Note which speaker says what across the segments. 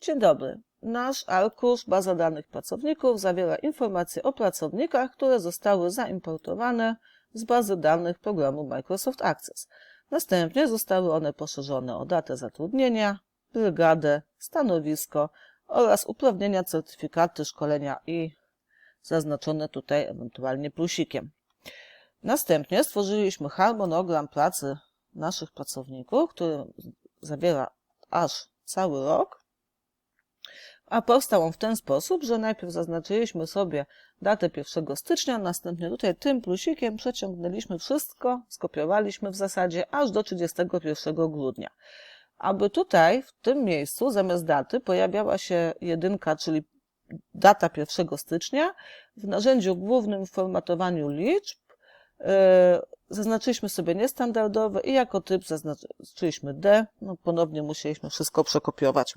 Speaker 1: Dzień dobry. Nasz arkusz baza danych pracowników zawiera informacje o pracownikach, które zostały zaimportowane z bazy danych programu Microsoft Access. Następnie zostały one poszerzone o datę zatrudnienia, brygadę, stanowisko oraz uprawnienia, certyfikaty, szkolenia i zaznaczone tutaj ewentualnie plusikiem. Następnie stworzyliśmy harmonogram pracy naszych pracowników, który zawiera aż cały rok, a powstał on w ten sposób, że najpierw zaznaczyliśmy sobie datę 1 stycznia, następnie tutaj tym plusikiem przeciągnęliśmy wszystko, skopiowaliśmy w zasadzie aż do 31 grudnia. Aby tutaj, w tym miejscu, zamiast daty pojawiała się jedynka, czyli data 1 stycznia, w narzędziu głównym w formatowaniu liczb yy, zaznaczyliśmy sobie niestandardowe i jako typ zaznaczyliśmy D. No, ponownie musieliśmy wszystko przekopiować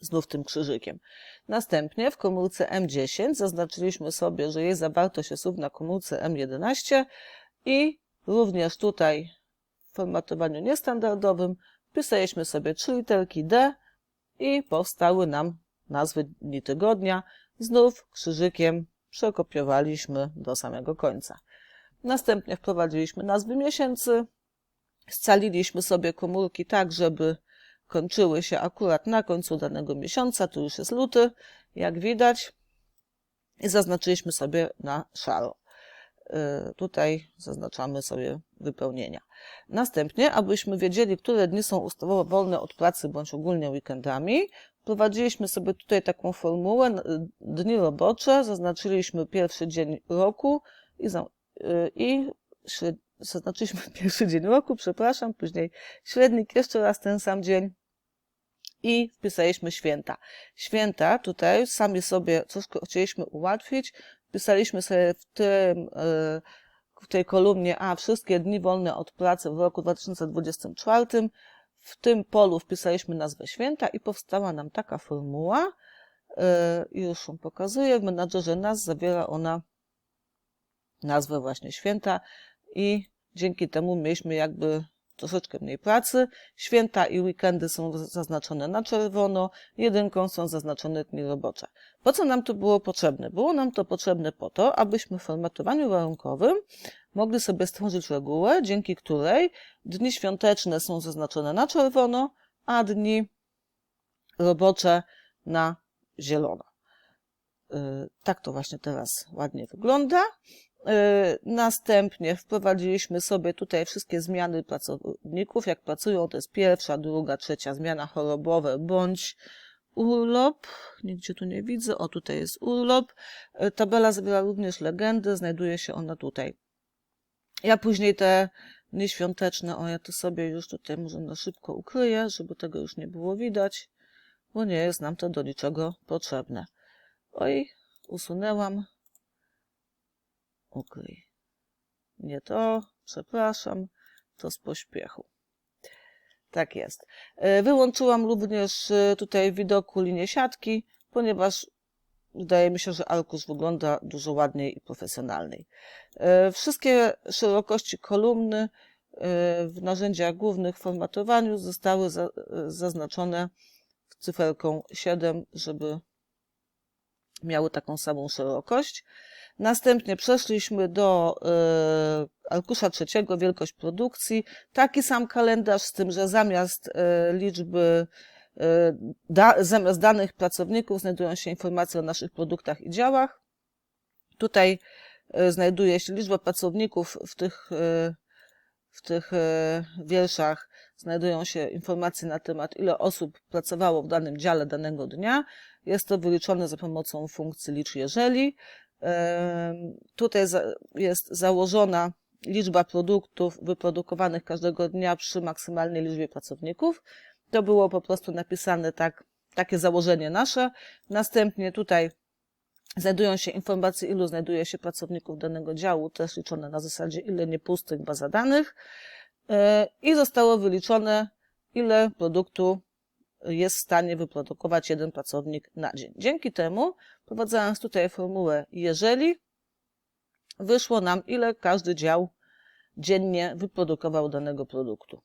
Speaker 1: znów tym krzyżykiem. Następnie w komórce M10 zaznaczyliśmy sobie, że jej zawartość jest równa komórce M11 i również tutaj w formatowaniu niestandardowym wpisaliśmy sobie trzy literki D i powstały nam nazwy dni tygodnia. Znów krzyżykiem przekopiowaliśmy do samego końca. Następnie wprowadziliśmy nazwy miesięcy, scaliliśmy sobie komórki tak, żeby kończyły się akurat na końcu danego miesiąca, tu już jest luty, jak widać, i zaznaczyliśmy sobie na szaro. Y, tutaj zaznaczamy sobie wypełnienia. Następnie, abyśmy wiedzieli, które dni są ustawowo wolne od pracy bądź ogólnie weekendami, wprowadziliśmy sobie tutaj taką formułę dni robocze, zaznaczyliśmy pierwszy dzień roku i, y, i zaznaczyliśmy pierwszy dzień roku, przepraszam, później średnik, jeszcze raz ten sam dzień i wpisaliśmy święta. Święta tutaj sami sobie coś chcieliśmy ułatwić, wpisaliśmy sobie w tym, e, w tej kolumnie A wszystkie dni wolne od pracy w roku 2024. W tym polu wpisaliśmy nazwę święta i powstała nam taka formuła. E, już ją pokazuję. W menadżerze nas zawiera ona nazwę właśnie święta i dzięki temu mieliśmy jakby troszeczkę mniej pracy. Święta i weekendy są zaznaczone na czerwono, jedynką są zaznaczone dni robocze. Po co nam to było potrzebne? Było nam to potrzebne po to, abyśmy w formatowaniu warunkowym mogli sobie stworzyć regułę, dzięki której dni świąteczne są zaznaczone na czerwono, a dni robocze na zielono. Y, tak to właśnie teraz ładnie wygląda. E, następnie wprowadziliśmy sobie tutaj wszystkie zmiany pracowników, jak pracują, to jest pierwsza, druga, trzecia zmiana chorobowe bądź urlop. Nigdzie tu nie widzę. O, tutaj jest urlop. E, tabela zawiera również legendy, znajduje się ona tutaj. Ja później te dni świąteczne, o ja to sobie już tutaj może na szybko ukryję, żeby tego już nie było widać, bo nie jest nam to do niczego potrzebne. Oj, usunęłam ukryj. Nie to, przepraszam, to z pośpiechu. Tak jest. E, wyłączyłam również e, tutaj widoku linię siatki, ponieważ wydaje mi się, że arkusz wygląda dużo ładniej i profesjonalniej. E, wszystkie szerokości kolumny w narzędziach głównych w formatowaniu zostały zaznaczone cyferką 7, żeby miały taką samą szerokość. Następnie przeszliśmy do y, arkusza trzeciego, wielkość produkcji. Taki sam kalendarz, z tym, że zamiast y, liczby, y, da, zamiast danych pracowników znajdują się informacje o naszych produktach i działach. Tutaj znajduje się liczba pracowników w tych, w tych wierszach znajdują się informacje na temat, ile osób pracowało w danym dziale danego dnia. Jest to wyliczone za pomocą funkcji licz jeżeli. Tutaj jest założona liczba produktów wyprodukowanych każdego dnia przy maksymalnej liczbie pracowników. To było po prostu napisane tak, takie założenie nasze. Następnie tutaj znajdują się informacje, ilu znajduje się pracowników danego działu, też liczone na zasadzie ile niepustych baza danych. E, I zostało wyliczone, ile produktu jest w stanie wyprodukować jeden pracownik na dzień. Dzięki temu, prowadzając tutaj formułę jeżeli, wyszło nam, ile każdy dział dziennie wyprodukował danego produktu.